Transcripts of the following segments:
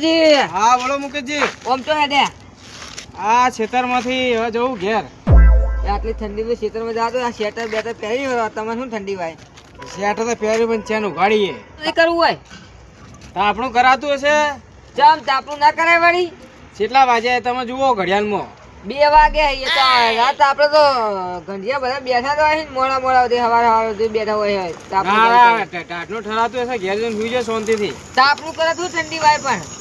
બાપુજી હા બોલો મુકેશજી. ઓમ તો હેડે. આ ખેતરમાંથી હવે જવું ઘેર. આટલી ઠંડી તો ખેતરમાં જાતો આ સ્વેટર બેટર પહેરી હોય તમે શું ઠંડી વાય શેટર તો પહેર્યું પણ ચેન ઉઘાડીએ. નહીં કરવું હોય. તો આપણું કરાતું હશે? ચમ તાપણું ના કરાય વળી? કેટલા વાગે તમે જુઓ ઘડિયાળમાં? બે વાગે. એ તો રાત આપણે તો ઘંટિયા બધા બેઠા તો હોય મોડા મોડા સુધી સવારે હવારે સુધી બેઠા હોય હોય. તાપણું ઠરાતું હશે ઘેર જઈને સુઈ જાય શાંતિથી. તાપણું કરે તો ઠંડી વાય પણ.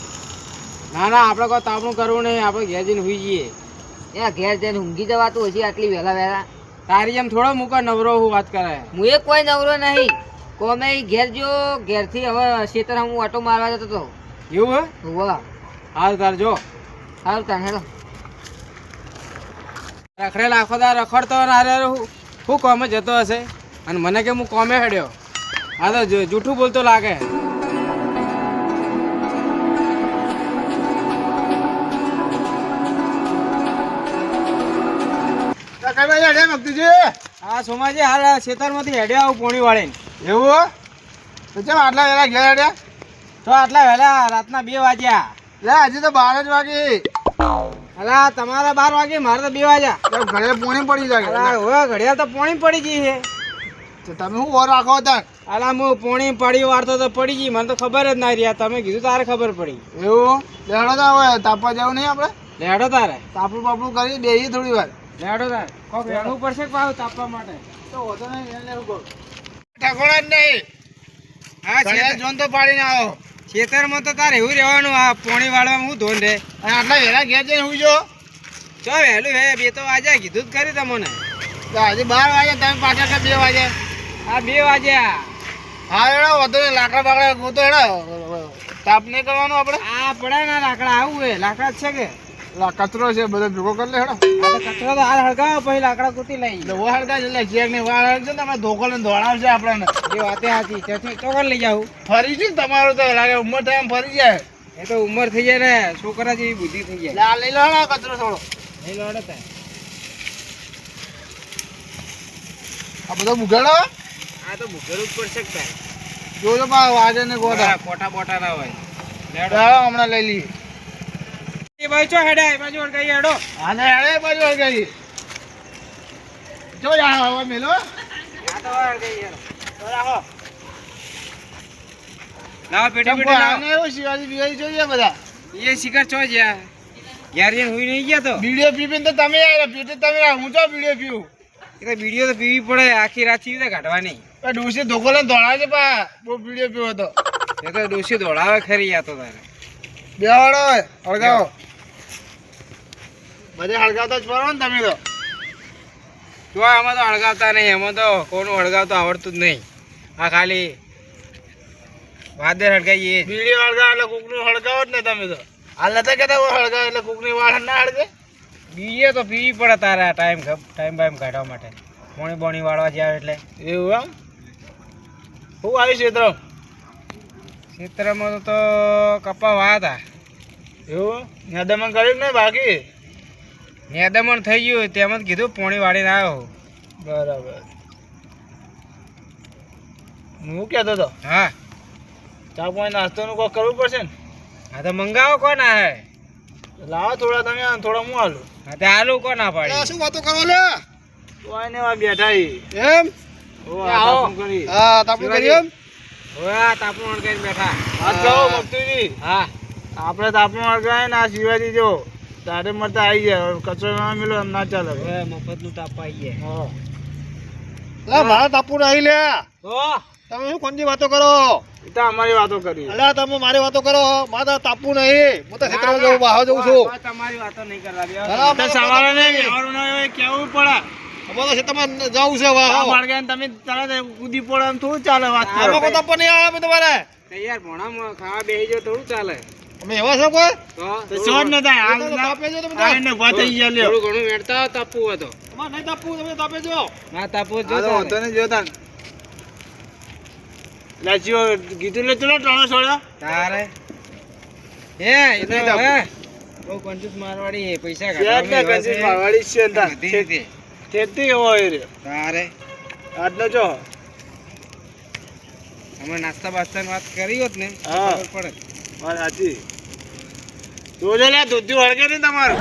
ના ના આપણે કોઈ તાપણું કરવું નહીં આપણે ઘેર જઈને સુઈ જઈએ. એ ઘેર જઈને ઊંઘી જવાતું હશે આટલી વહેલા વહેલા? તારી જેમ થોડો મૂકો નવરો હું વાત કરે. હું એ કોઈ નવરો નહીં. કોમે ઘેર જો ઘેરથી હવે શેતર હું ઓટો મારવા જતો હતો. એવું હે? વાહ હાલ તાર જો. હાલ તાણ હેડો રખડે આખો દાર રખડતો ના રે હું હું કોમે જતો હશે? અને મને કે હું કોમે હેડ્યો? આ તો જૂઠું બોલતો લાગે. હા સોમાજી હાલ આ ખેતરમાંથી હેડ્યા આવું પોણી વાળીને. એવું તો ચમ આટલા વેલા ઘેર હેડ્યા તો આટલા વહેલા રાતના બે વાગ્યા. લે હજી તો બાર જ વાગી. અલા તમારા બાર વાગે મારે તો બે વાગ્યા. ઘરે પોણી પડી જાય હવે ઘડિયાળ તો પોણી પડી ગઈ છે. તો તમે શું ઓર રાખો હતા? અલા હું પોણી પડી વાળતો તો પડી ગઈ મને તો ખબર જ ના રહ્યા. તમે કીધું તારે ખબર પડી. એવું? લેડો તો હવે તાપવા જવું નહીં આપણે? લેડો તારે. તાપડું બાપડું કરી બેસી થોડી વાર. લેડો તારે. કોક વેણું પડશે કે તાપવા માટે? તો વધુ નહીં એને જ નહીં. હા જોન તો પાડીને આવો. ખેતરમાં તો તારે એવું રહેવાનું આ પોણી વાળવામાં હું ધોન રે? અને આટલા વેલા ઘેર જઈને હું જો ચો વહેલું હે બે તો વાગ્યા કીધું જ ખરી તમને. તો આજે બાર વાગે તમે પાછા કે બે વાગે આ બે વાગે હા એડો વધુ નહીં લાકડા બાકડા ગોતો એડો તાપ નહીં કરવાનું આપણે. આ પડે ના લાકડા આવું હે લાકડા જ છે કે? લા કચરો છે બધો ભેગો કરી લે હેડો. કચરો તો હાલ હળગાવો પછી લાકડા કૂટી લઈ. વહાડતા છે એટલે ચેકની વાળ છે ને ધોકો લઈને દોડાવશે આપણને. એ વાતે સાચી ત્યાંથી ચોકર લઈ જાઉં. ફરી છે ને તમારું તો લાગે ઉંમર થાય ફરી જાય. એ તો ઉંમર થઈ જાય ને છોકરા જેવી બુદ્ધિ થઈ જાય. આ લઈ લો હેડો કચરો થોડો. લઈ લો. આ બધો બુગાડો આ તો ભૂખેલું જ પડશે તારે. જોજો પા વાજે ને ગોટા કોટા બોટા ના હોય. હમણાં લઈ લઈએ. ભાઈ ચો હેડે બાજુ હળગાઈ હેડો. આને હેડે બાજુ હળગાઈ જો યાર હવે મેલો. આ તો હળગાઈ હેડો. તો રાખો. લાવો પેટી પેટી આને લાવો. એવું શિવાજી બિવાજી જોઈએ બધા. એ શિખર ચો જ્યાં ઘેર જઈને હુઈ નહીં ગયા તો? બીડીઓ પી તો તમે આવ્યા તમે હું ચો બીડીઓ પીવું? એ તો પીવી પડે આખી રાત ચીવી તો કાઢવાની ડોસી ધોકો લઈને દોડાવે છે પા બહુ બીડીઓ પીવો તો. એ તો ડોસી દોડાવે ખરી યા તો તારે. બેવાડો હળગાવો બધે હળગાવતા જ ફરો ને તમે તો. જો આમાં તો હળગાવતા નહીં એમાં તો કોનું હળગાવતો આવડતું જ નહીં. આ ખાલી વાદર હળગાવીએ. બીડી હળગાવ એટલે કૂકનું હળગાવો જ ને તમે તો. હાલ નતા કહેતા હળગાવ એટલે કૂકની વાળ ના હળગે? બીજે તો પીવી પડે તારે આ ટાઈમ ટાઈમ બાઈમ કાઢવા માટે. પોણી બોણી વાળવા જાય એટલે. એવું એમ? હું આવી ક્ષેત્ર ક્ષેત્રમાં તો કપા વાયા હતા. એવું? યાદમાં કર્યું ને બાકી? નેદમણ થઈ ગયું તેમ જ કીધું પોણી વાળીને આવ્યો બરાબર. હું કહેતો હતો હા. ચા પાણી નાસ્તાનું કોઈ કરવું પડશે ને? હા તો મંગાવો કોણ આ હે? લાવો થોડા તમે થોડા હું હાલું હા તે આલુ કોણ આ પાડી શું વાતો કરો લે કોઈ ને વા બેઠા. એમ? આવો. હા તાપણું કરી એમ? હવે તાપણું અણકાઈને બેઠા. કહો હા. આપણે તાપણું અડગાય ને આ શિવાજી જો. તારે મળતા આવી જાય કચરો ના મિલો એમ ના ચાલે. હવે મફતનું તાપવા જાય. લે મારા તાપુ રહી લે. તમે શું કોણ વાતો કરો? એ તો અમારી વાતો કરી. અલ્યા તમે મારી વાતો કરો. મારા તાપુ નહીં. હું તો ખેતરમાં જવું બહાર જઉં છું. તમારી વાતો નહીં કરવા દે. તો સવારે નહીં. ના કેવું પડે? બોલો છે ખેતરમાં જવું છે વાહ માર્ગે તમે તરત કૂદી પડે એમ થોડું ચાલે વાત કરો. તાપુ આવે તમારે. તૈયાર ભણામાં ખાવા બેસી જાઓ થોડું ચાલે. અમે એવા છો કોઈ? તો સોડ ન થાય આ આને ઊભા થઈ ગયા લ્યો. થોડું ઘણું વેડતા તાપવું હોય તો. તમારે નહીં તાપવું તમે તાપે જો. ના તાપવું જ તારે. ને જોતા લાજીઓ કીધું લે ચલો ટણો છોડ્યો તારે? હે એ તો હે બહુ કંજૂસ મારવાડી પૈસા ને કંજૂસ છે. મારવાડી છે તા એવો હોય રે તારે. આજનો જો. અમે નાસ્તા બાસ્તાની વાત કરી હોત ને ખબર પડે વાત સાચી. જોજો લે દૂધી વળગે નહીં તમારું.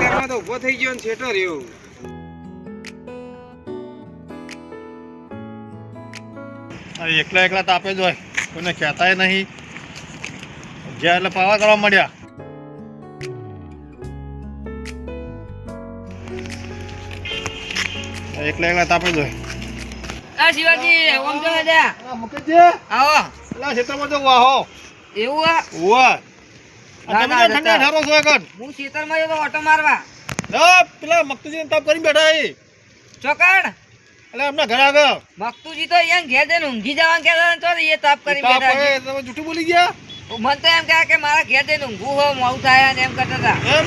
તેમાં તો ઊભો થઈ ગયો ને છેટો રહ્યો. એકલા એકલા તાપે જ હોય. કોઈને કહેતાય નહીં. જ્યાં એટલે પાવા કરવા મળ્યા. એકલા એકલા તાપે જ હોય. શિવાજી ઓમ મુકેશજી. આવો. પેલા ખેતરમાં જો વાહો. એવું આ? વાહ ના, તમે તો ઠંડા ઠારો છો એકન હું ખેતરમાં જતો ઓટો મારવા. ના પેલા મક્તુજી તાપ કરી બેઠા એ ચોકડ. એટલે એમના ઘર આગળ. મકતુજી તો અહીંયા ઘેર જઈને ઊંઘી જવાનું કહેતા ને તો એ તાપ કરી બેઠા. તમે જૂઠું બોલી ગયા? મને તો એમ કહે કે મારા ઘેર જઈને ઊંઘું હો મોડું થાય ને એમ કરતા હતા. એમ?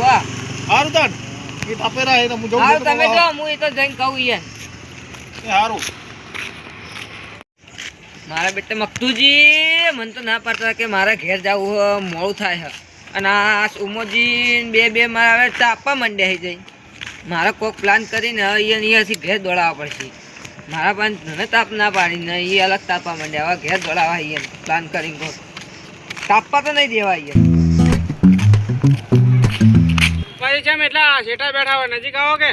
વાહ હારું તાન. એ તાપે એ તો હું જઉં હારું તમે જો હું એ તો જઈને કહું એ હારું. મારા બેટા મકતુજી મને તો ના પાડતા કે મારા ઘેર જવું મોડું થાય છે અને આ સુમોજી બે બે મારા હવે તાપવા માંડ્યા હઈ જઈ મારે કોઈક પ્લાન કરીને અહીંયા અહીંયાથી ઘેર દોડાવવા પડશે. મારા પણ મને તાપ ના પાડીને એ અલગ તાપવા માંડ્યા. હવે ઘેર દોડાવવા અહીંયા પ્લાન કરીને કોક. તાપવા તો નહીં દેવા અહીંયા પછી છે એટલા છેટા બેઠા હોય નજીક આવો કે?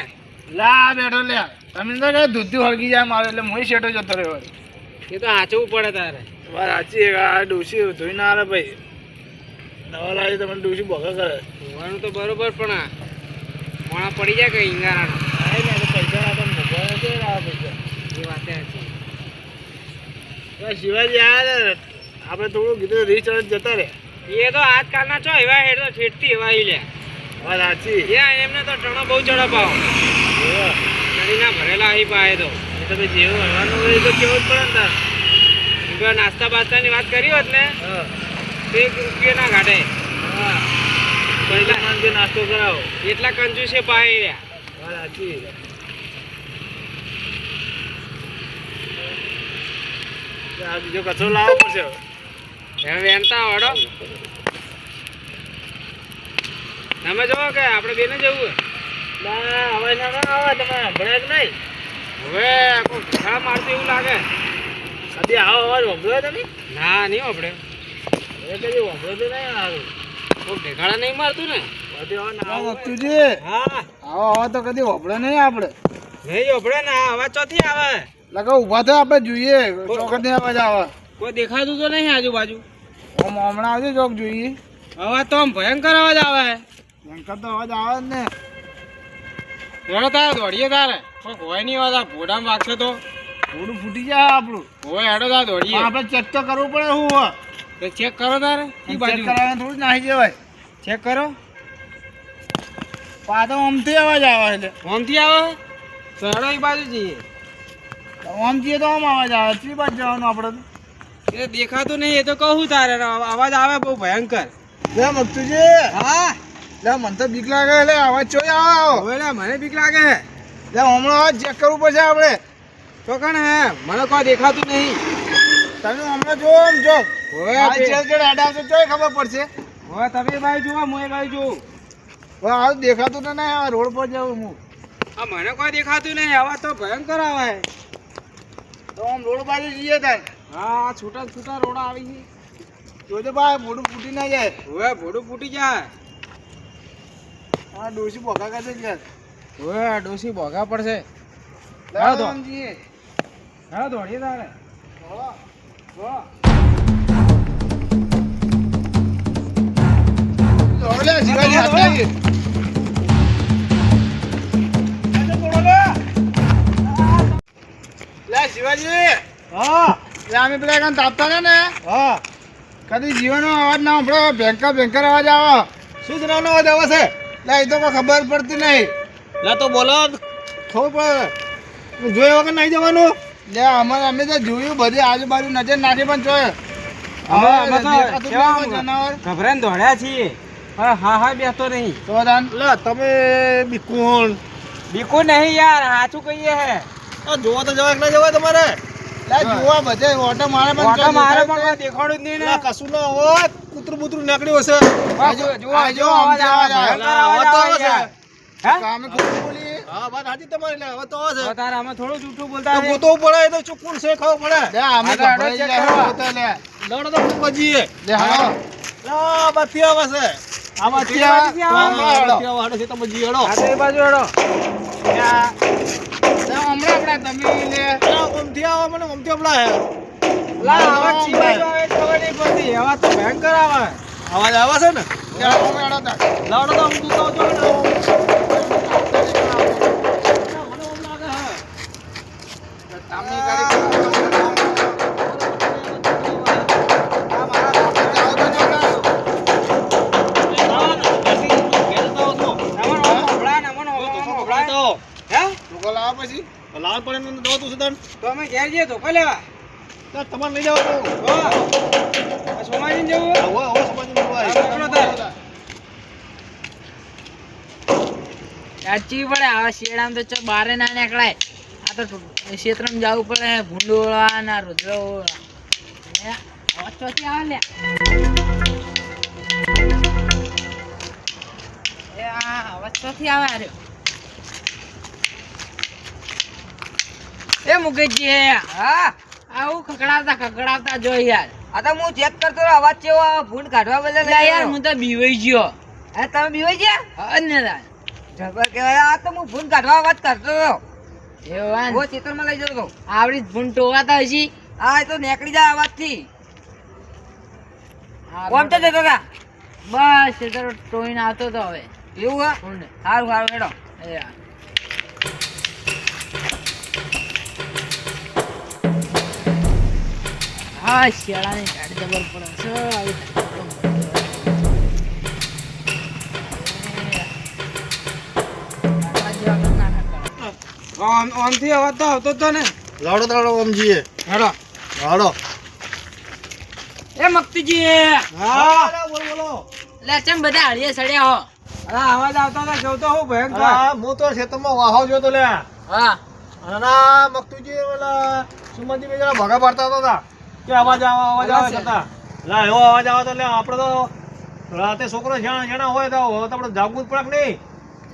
લા બેઠો લે. તમે તો કે દૂધી હળગી જાય મારે એટલે હું શેઠો જતો રહ્યો એ તો હાચવું પડે તારે. તમારે આચી છે જોઈ આ ડોસી ધોઈ ના આવે ભાઈ. દવા લાવી તમને ડોસી ભોગા કરે. ધોવાનું તો બરોબર પણ મોણા પડી જાય કે ઈંગારાનો? પૈસા ના તો મૂકવા નથી આ પૈસા એ વાતે હતી તો શિવાજી આવ્યા આપણે થોડું કીધું રીચ જતા રે. એ તો આજકાલના છો એવા હેડ તો છેટતી એવા ઈ લે વાત સાચી એમને તો ટણો બહુ ચડપ આવો એવા. નદીના ભરેલા અહીં પાય તો. તો પછી જેવું હવાનું હોય તો કેવું જ પડે ને તાર. નાસ્તા બાસ્તાની વાત કરી હોત ને તો એક રૂપિયો ના કાઢે હા. પૈસા નાસ્તો કરાવો. એટલા કંજુસે પાણી રહ્યા. સાચી. આ બીજો કચરો લાવવો પડશે એમ વેનતા વડો તમે જુઓ કે આપણે બેને જવું ના હવે ના આવે તમે ભણ્યા જ નહીં. હવે કોઈ ઘા મારતું એવું લાગે. કદી આવો અવાજ વંભળ્યો તમે? ના નહીં આપણે એ કદી વંભળ્યો તો નહીં સારું કોઈ ઢેકાડા નહીં મારતું ને? તુજી હા. આવો અવાજ તો કદી વંભળે નહીં આપણે નહીં આપણે ને આ અવાજ ચોથી આવે. લગા ઊભા થાય આપણે જોઈએ ચોકટની અવાજ આવે. કોઈ દેખાતું તો નહીં આજુબાજુ? આમ હમણાં આવજો ચોક જોઈએ. અવાજ તો આમ ભયંકર અવાજ આવે. ભયંકર તો અવાજ આવે જ ને. રેડો તારે દોડીએ તારે. કોઈ હોય નહીં વાત આ વાગશે તો. થોડું ફૂટી જાય આપણું. હોય હેડો તારે દોડીએ. આપણે ચેક તો કરવું પડે શું હોય. તો ચેક કરો તારે ચેક બાજુ. થોડું નાહી જવાય. ચેક કરો. પાછો ઓમથી અવાજ આવે એટલે ઓમથી આવે? સરળ એ બાજુ જઈએ. ઓમ જઈએ તો આમ અવાજ આવે. ત્રી બાજુ જવાનું આપણે? એ દેખાતું નહીં એ તો કહું તારે અવાજ આવે બહુ ભયંકર. લે છે હા. લે મને તો બીક લાગે એટલે આવા ચો આવો. હવે લે મને બીક લાગે. લે હમણાં ચેક કરવું પડશે આપણે. તો કણ હે? મને કોઈ દેખાતું નહીં. તમે હમણાં જો આમ જો. હવે આ ચેક કે અડાવશે તોય ખબર પડશે. હવે તમે ભાઈ જો જુઓ હું એ બાજુ જોઉં હવે આ દેખાતું તો નહીં આ રોડ પર જાઉં હું. આ મને કોઈ દેખાતું નહીં અવાજ તો ભયંકર આવે. તો આમ રોડ બાજુ જઈએ તાર. હા છૂટા છૂટા રોડ આવી છે. જોજો ભાઈ મોઢું ફૂટી ના જાય. હવે ભોડું ફૂટી જાય. આ ડોસી ભોગા હવે ડોસી ભોગા પડશે. હા તો. હા દોડીએ તારે. ઓલે શિવાજી હાથ શિવાજી. હા. અમે પેલા કાન તાપતા ને ને? હા. કદી જીવનનો અવાજ ના સાંભળો. ભયંકર ભયંકર અવાજ આવો. શું જણાવનો અવાજ આવે છે? લે એ તો કોઈ ખબર પડતી નહીં. લા તો બોલો. ખબર જોયા વગર નહીં જવાનું. લે અમારે અમે તો જોયું બધી આજુબાજુ નજર નાખી પણ જોયે. તો ગભરાઈને દોડ્યા છીએ. હા હા હા બેસતો નહીં. તો લે તમે બીકુણ. બીકું નહીં યાર સાચું કહીએ હે. જોવા તો જવાય ના જવાય તમારે. લે જોવા બધે ઓટો મારે પણ ઓટો મારે પણ દેખાડું જ નહીં ને. કશું ના હોય કૂતરું બૂતરું નીકળ્યું હશે? હે? કામે હા વાત સાચી તમારી લે હવે તો છે. તારે આમાં થોડું જૂઠું બોલતા તો હે. પડે તો છે પડે. લે અમે તો. ગોતો લડો તો બત્તી આવે છે. આ બત્તી આવે તો હમણાં હેડો. આ તો બાજુ હેડો. ત્યાં- ત્યાં હમણાં આપણે તમે લે. લા આવા પડતી એવા તો ભયંકર આવે અવાજ આવે છે ને ગાડી આ મારા તો જો. હે? પછી લાલ પડે દો તું સુદાન તો અમે ઘેર જઈએ ધોકો લેવા તમારે લઈ જાવ જવું સમાજ. સાચી પડે આ શિયાળામાં તો ચો બારે ના નીકળાય. આ તો ક્ષેત્રમાં જવું પડે ભૂંડોળા ના રુદ્રો ચોથી આવે લે. અવાજ ચોથી આવે આર્યો એ મુકેશજી હા? આવું ખકડાવતા ખકડાવતા જો યાર. આ તો હું ચેક કરતો અવાજ કેવો આવે, કાઢવા બદલે યાર હું તો બીવાઈ ગયો. હે તમે બીવાઈ ગયા? હા ને યાર જબર કહેવાય. આ તો હું ભૂંડ કાઢવા અવાજ કરતો રહ્યો. એવાન હે? ઓ લઈ જતો હતો આવડી ભૂંડ ટોવાતા હશી. હા એ તો નીકળી જાય અવાજથી કોમ તો જતો હતા બસ એ તો ટોઈને આવતો તો હવે. એવું હા? સારું સારું હેડો. યાર. હા શિયાળાની પડે છે. આમ- અવાજ તો આવતો તો ને. લાડો તાડો સમજીએ હેડો લાડો એ મક્તુજી હા. બોલો બોલો લે ચમ બધા હળીએ સડ્યા હો. અરે અવાજ આવતો હતો જો હું ભયંકર હા હું તો ખેતરમાં વાહો જોતો લે હા. અને મકતુજી ઓલા સુમનજી બે જણા ભગા પાડતા હતા. કે અવાજ આવે અવાજ આવે છતાં. લા એવો અવાજ આવે તો લે આપણે તો રાતે છોકરો જાણ જણા હોય તો હવે તો આપણે જાગવું જ પડે નહીં?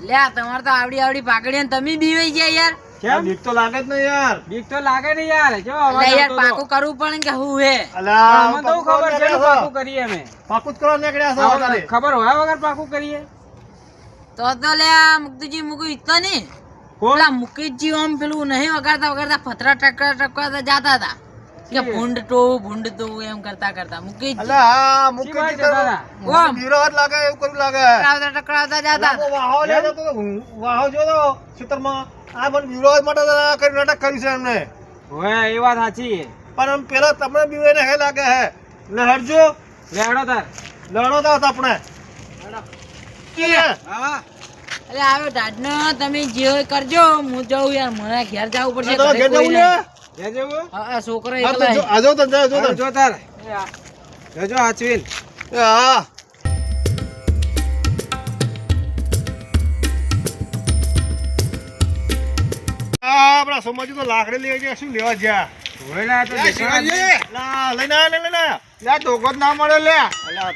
લે તમારે તો આવડી આવડી પાકડી ને તમે બીવાઈ ગયા યાર. કેમ? બીક તો લાગે જ નહીં યાર. બીક તો લાગે ને યાર. જો અવાજ યાર પાકું કરવું પણ કે હું હે? અલા તો ખબર છે પાકું કરીએ અમે. પાકું જ કરવા નીકળ્યા છો ખબર હોય વગર પાકું કરીએ. તો તો લે મુક્તુજી ઈચ્છતો નહીં. કોણ? પેલા મુકેશજી આમ પેલું નહીં વગાડતા વગાડતા ફતરા ટકરા ટકરાતા જાતા હતા. કે ભૂંડ તો ભૂંડ તો એમ કરતા કરતા મુકેશજી અલે હા મુકેશજી તો. ઓમ. બીવરાવટ લાગે એવું કરું લાગે. ટકરાવતા ટકરાવતા જાતા. વાહો લેતો તો વાહો જોતો ખેતરમાં. આ મને બીવરાવટ માટે કરી નાટક કર્યું છે એમને. હોય એ વાત સાચી પણ આમ પેલા તમને બીવરાઈને હે લાગે હે? લે હટજો લેડો તાર. લડો તાર આપણે. હા અરે આવ્યો ટાટનો તમે જે હોય કરજો. હું જાઉં યાર મને ઘેર જવું પડશે. ઘેર જવું ને આ છોકરો એકલા જો- છે. આ જો તને, જો જો હારું, તને. જો તાર. જજો હાચવીન હા. આપણા સોમાજી તો લાકડી લઈ ગયા શું લેવા જ્યાં?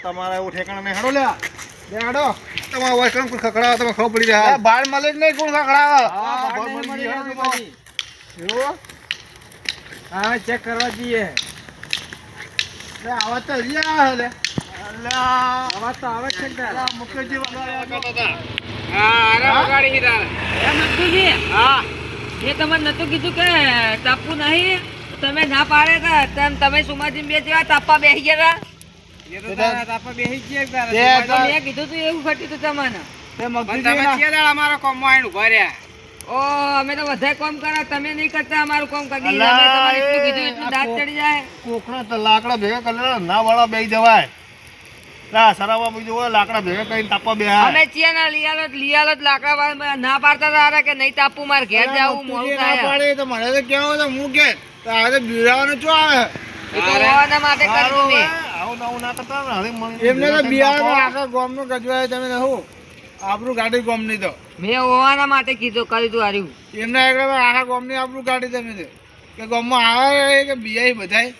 તમારા એવું ઠેકાણા નહીં હેડો લ્યા હેડો. તમારા વોઇસ કોઈ ખખડાવે તમે ખબર પડી જાય. બાર મળે જ નહીં કોણ ખખડાવે. હા, ચેક કરવા જઈએ આવા તો આવે આવે છે મુકેશજી હતા. મેં તમને નતું કીધું કે તાપવું નહીં તમે ના પાડે કે તેમ તમે સુમાજી બે જેવા તાપવા બેસી ગયા એ તો બેસી જ છીએ તારે. તે હતા? કીધું તું એવું ઘટ્યું તું તમને અમારા કોમમાં આવીને ઊભા રહ્યા. ઓ અમે તો વધારે કામ કરો તમે નહીં કરતા અમારું કામ કરી અમે તમારે એટલું કીધું એટલું દાંત ચડી જાય. કોકના તો લાકડા ભેગા કરેલા ના વાળા બે જવાય. લા સરાવા બીજું હોય લાકડા ભેગા કરીને તાપવા બે અમે છીએ ને લીયાલો લીયાલો જ લાકડા વાળા ના પાડતા હતા કે નહીં તાપવું મારે ઘેર જવું મોડું ના થાય. પાડે તો મને તો કેવો તો હું કે? તો આ તો બિરાવાનું ચો આવે માટે કર્યું મેં આવું ના ના કરતા ને એમને તો ગામનું ગજવાય તમે શું આપણું ગાડી ગામની તો મેં હોવાના માટે કીધું કર્યું તું હાર્યું એમના એકલા તો આખા ગામની આપણું ગાડી તમે તો કે ગામમાં આવે કે બીઆઈ બધાય?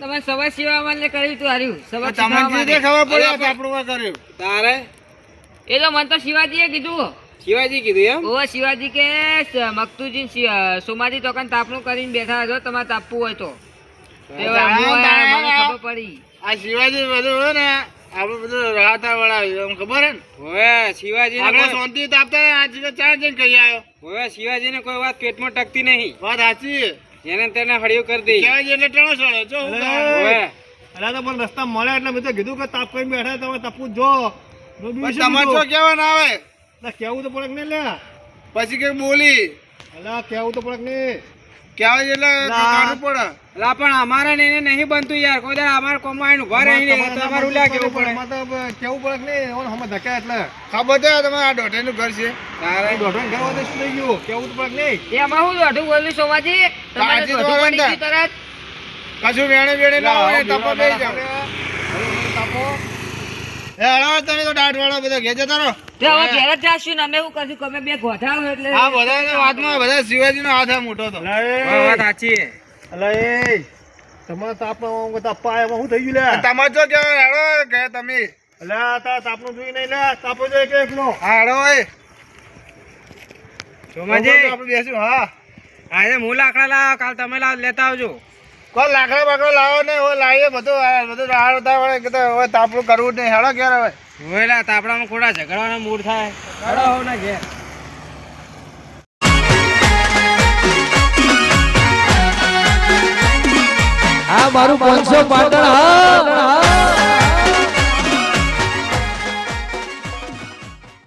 તમે સવાર સિવા મને કર્યું તું હાર્યું સવાર તમને કીધું ખબર પડી આપણું કર્યું. તારે? એ તો મને તો શિવાજીએ કીધું. શિવાજી કીધું એમ? ઓ શિવાજી કે મક્તુજી સોમાજી તો કાન તાપણું કરીને બેઠા છો તમારે તાપવું હોય તો. ખબર પડી. આ શિવાજી બધું હોય ને આપણે બધું રાહતા વાળા એમ ખબર હે ને? હવે શિવાજીને આપણે કોઈ શાંતિ તાપતા ને આજે ચાર જણ કહી આવ્યો. હવે શિવાજીને કોઈ વાત પેટમાં ટકતી નહીં. વાત સાચી જેને તેને હળિયું કરી દઈ. શિવાજી એટલે ટણો સળો જો હવે. અરે તો પણ રસ્તા મળ્યા એટલે મેં તો કીધું કે તાપ કરીને બેઠા તમે તપું જો તમારે? શું ના આવે. કેવું તો પડક ને નહીં લે પછી કઈ બોલી. અલા કેવું તો પડક નહીં. કહેવાય એટલે કાઢવું પડે. લા પણ અમારે ને નહીં બનતું યાર. કોઈ દાડો અમારે કોમમાં આવીને ઊભા રહીને તમારે- કેવું પડે? અમારે કેવું પડે કે નહીં? ઓને હમણાં ધક્યા એટલે. ખબર છે તમારે આ દોઢેનું ઘર છે. તારે ઘર શું થઈ ગયું? કેવું પડે નહીં? એમાં હું દોઢું બોલ્યું સોમાજી તમારે સાચી તો દોઢું વાત પડી ગયું તરત? કશું વેણે વેણે ના હોય ને લા, તપા બીવા બેસી ના જાઓ. રાખે. તાપો. એ હળો તમે તો દાઢ વાળો બધા ઘેર જતા રહો હા હેડો હોય સોમાજી બેસ્યું હા આજે હું. લાકડા લાવ કાલ તમે લાવ લેતા આવજો. કોણ લાકડા બાકડા લાવો ને? લાવીએ બધું બધું રાડ કે તો હવે તાપડું કરવું જ નહીં. હેડો ક્યારે હવે. હવે લા તાપડામાં ખોડા ઝઘડવાનો મૂડ થાય. હેડો હવે ના ઘેર. આ મારું પાંચસો પાટણ હા.